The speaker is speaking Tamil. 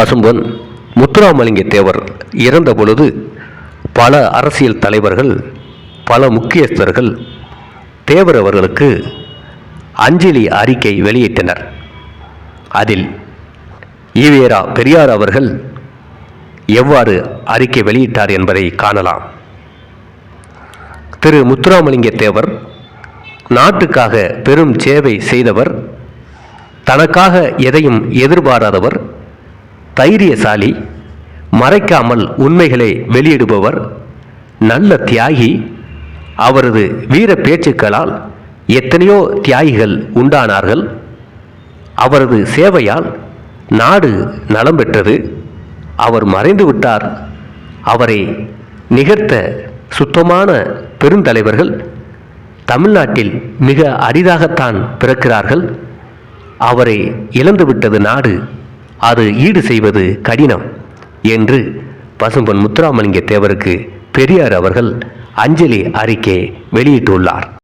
பசும்பொன் முத்துராமலிங்க தேவர் இறந்த பொழுது பல அரசியல் தலைவர்கள் பல முக்கியஸ்தர்கள் தேவர் அவர்களுக்கு அஞ்சலி அறிக்கை வெளியிட்டனர். அதில் ஈவேரா பெரியார் அவர்கள் எவ்வாறு அறிக்கை வெளியிட்டார் என்பதை காணலாம். திரு முத்துராமலிங்க தேவர் நாட்டுக்காக பெரும் சேவை செய்தவர் தனக்காக எதையும் எதிர்பாராதவர் தைரியசாலி மறைக்காமல் உண்மைகளை வெளியிடுபவர் நல்ல தியாகி அவரது வீர பேச்சுக்களால் எத்தனையோ தியாகிகள் உண்டானார்கள். அவரது சேவையால் நாடு நலம் பெற்றது. அவர் மறைந்து விட்டார். அவரை நிகர்த்த சுத்தமான பெருந்தலைவர்கள் தமிழ்நாட்டில் மிக அரிதாகத்தான் பிறக்கிறார்கள். அவரை இழந்துவிட்டது நாடு. அது ஈடு செய்வது கடினம் என்று பசும்பொன் முத்துராமலிங்க தேவருக்கு பெரியார் அவர்கள் அஞ்சலி அறிக்கை வெளியிட்டுள்ளார்.